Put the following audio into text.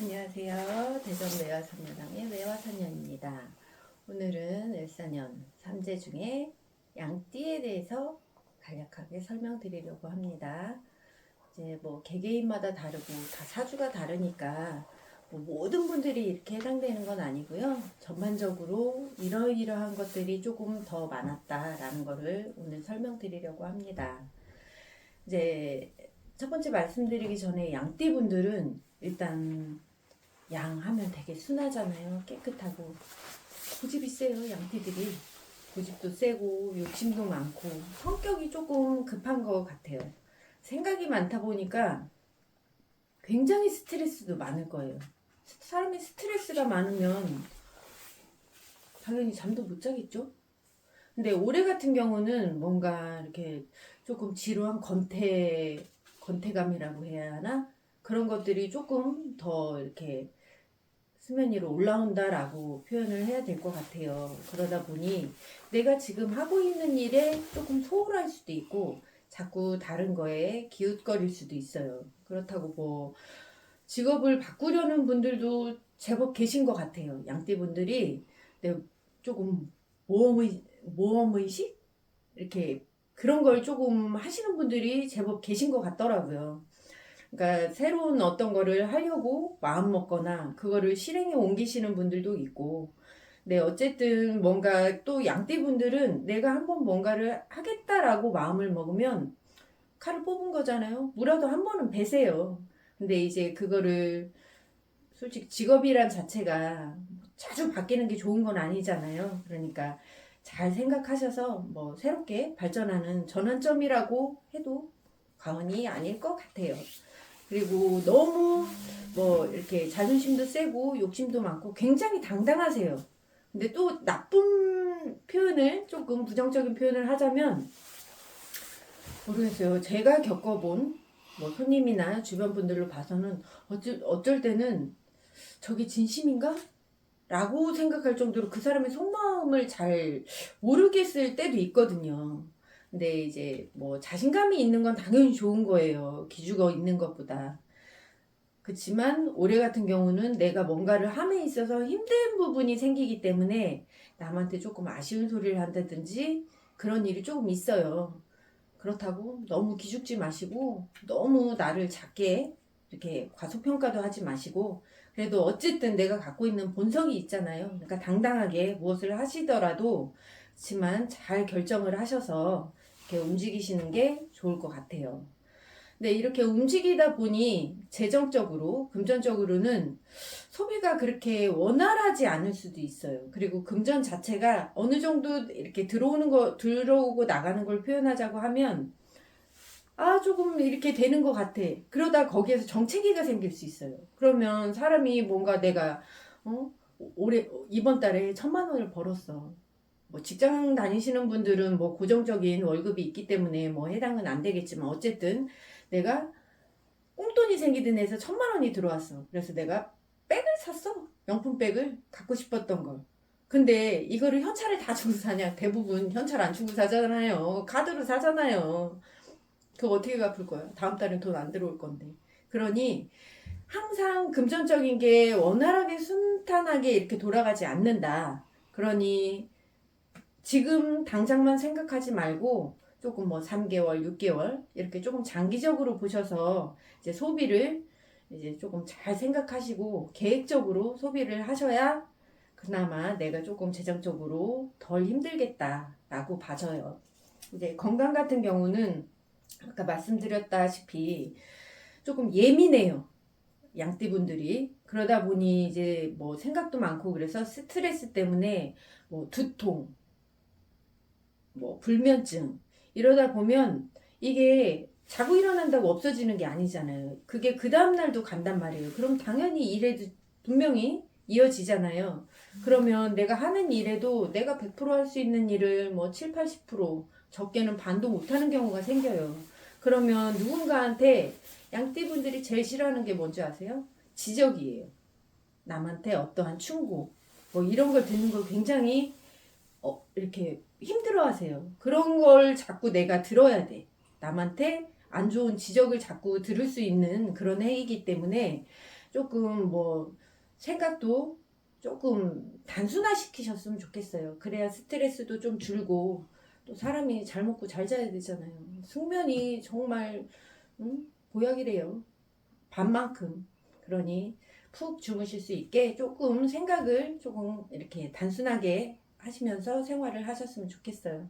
안녕하세요. 대전 매화선녀당의 매화선녀입니다. 오늘은 일사년 삼재 중에 양띠에 대해서 간략하게 설명드리려고 합니다. 이제 뭐 개개인마다 다르고 다 사주가 다르니까 뭐 모든 분들이 이렇게 해당되는 건 아니고요. 전반적으로 이러이러한 것들이 조금 더 많았다라는 거를 오늘 설명드리려고 합니다. 이제 첫 번째 말씀드리기 전에 양띠 분들은 일단 양 하면 되게 순하잖아요. 깨끗하고 고집이 세요. 양띠들이 고집도 세고 욕심도 많고 성격이 조금 급한 것 같아요. 생각이 많다 보니까 굉장히 스트레스도 많을 거예요. 사람이 스트레스가 많으면 당연히 잠도 못 자겠죠. 근데 올해 같은 경우는 뭔가 이렇게 조금 지루한 건태 건태감이라고 해야 하나 그런 것들이 조금 더 이렇게 수면 위로 올라온다라고 표현을 해야 될 것 같아요. 그러다 보니 내가 지금 하고 있는 일에 조금 소홀할 수도 있고 자꾸 다른 거에 기웃거릴 수도 있어요. 그렇다고 뭐 직업을 바꾸려는 분들도 제법 계신 것 같아요. 양띠 분들이 네, 조금 모험의 모험의식 이렇게 그런 걸 조금 하시는 분들이 제법 계신 것 같더라고요. 그러니까 새로운 어떤 거를 하려고 마음 먹거나 그거를 실행에 옮기시는 분들도 있고 네 어쨌든 뭔가 또 양띠 분들은 내가 한번 뭔가를 하겠다라고 마음을 먹으면 칼을 뽑은 거잖아요. 무라도 한 번은 베세요. 근데 이제 그거를 솔직히 직업이란 자체가 자주 바뀌는 게 좋은 건 아니잖아요. 그러니까 잘 생각하셔서 뭐 새롭게 발전하는 전환점이라고 해도 과언이 아닐 것 같아요. 그리고 너무 뭐 이렇게 자존심도 세고 욕심도 많고 굉장히 당당하세요. 근데 또 나쁜 표현을 조금 부정적인 표현을 하자면 모르겠어요. 제가 겪어본 뭐 손님이나 주변 분들로 봐서는 어쩔, 어쩔 때는 저게 진심인가? 라고 생각할 정도로 그 사람의 속마음을 잘 모르겠을 때도 있거든요. 근데 이제 뭐 자신감이 있는 건 당연히 좋은 거예요. 기죽어 있는 것보다. 그렇지만 올해 같은 경우는 내가 뭔가를 함에 있어서 힘든 부분이 생기기 때문에 남한테 조금 아쉬운 소리를 한다든지 그런 일이 조금 있어요. 그렇다고 너무 기죽지 마시고 너무 나를 작게 이렇게 과소평가도 하지 마시고 그래도 어쨌든 내가 갖고 있는 본성이 있잖아요. 그러니까 당당하게 무엇을 하시더라도 그렇지만 잘 결정을 하셔서 이렇게 움직이시는 게 좋을 것 같아요. 근데 이렇게 움직이다 보니 재정적으로, 금전적으로는 소비가 그렇게 원활하지 않을 수도 있어요. 그리고 금전 자체가 어느 정도 이렇게 들어오는 거, 들어오고 나가는 걸 표현하자고 하면 아, 조금 이렇게 되는 것 같아. 그러다 거기에서 정체기가 생길 수 있어요. 그러면 사람이 뭔가 내가, 어? 올해, 이번 달에 천만 원을 벌었어. 뭐 직장 다니시는 분들은 뭐 고정적인 월급이 있기 때문에 뭐 해당은 안 되겠지만 어쨌든 내가 꽁돈이 생기든 해서 천만 원이 들어왔어. 그래서 내가 백을 샀어. 명품백을 갖고 싶었던 걸. 근데 이거를 현찰을 다 주고 사냐? 대부분 현찰 안 주고 사잖아요. 카드로 사잖아요. 그거 어떻게 갚을 거야? 다음 달엔 돈안 들어올 건데. 그러니 항상 금전적인 게 원활하게 순탄하게 이렇게 돌아가지 않는다. 그러니 지금 당장만 생각하지 말고 조금 뭐 3개월, 6개월 이렇게 조금 장기적으로 보셔서 이제 소비를 이제 조금 잘 생각하시고 계획적으로 소비를 하셔야 그나마 내가 조금 재정적으로 덜 힘들겠다라고 봐져요. 이제 건강 같은 경우는 아까 말씀드렸다시피 조금 예민해요. 양띠분들이. 그러다 보니 이제 뭐 생각도 많고 그래서 스트레스 때문에 뭐 두통, 뭐 불면증 이러다 보면 이게 자고 일어난다고 없어지는 게 아니잖아요. 그게 그 다음날도 간단 말이에요. 그럼 당연히 일에도 분명히 이어지잖아요. 그러면 내가 하는 일에도 내가 100%할 수 있는 일을 뭐 7, 80% 적게는 반도 못하는 경우가 생겨요. 그러면 누군가한테 양띠분들이 제일 싫어하는 게 뭔지 아세요? 지적이에요. 남한테 어떠한 충고, 뭐 이런 걸 듣는 걸 굉장히 어, 이렇게 힘들어 하세요. 그런 걸 자꾸 내가 들어야 돼. 남한테 안 좋은 지적을 자꾸 들을 수 있는 그런 해이기 때문에 조금 뭐 생각도 조금 단순화 시키셨으면 좋겠어요. 그래야 스트레스도 좀 줄고 또 사람이 잘 먹고 잘 자야 되잖아요. 숙면이 정말 음, 보약이래요. 밤만큼. 그러니 푹 주무실 수 있게 조금 생각을 조금 이렇게 단순하게 하시면서 생활을 하셨으면 좋겠어요.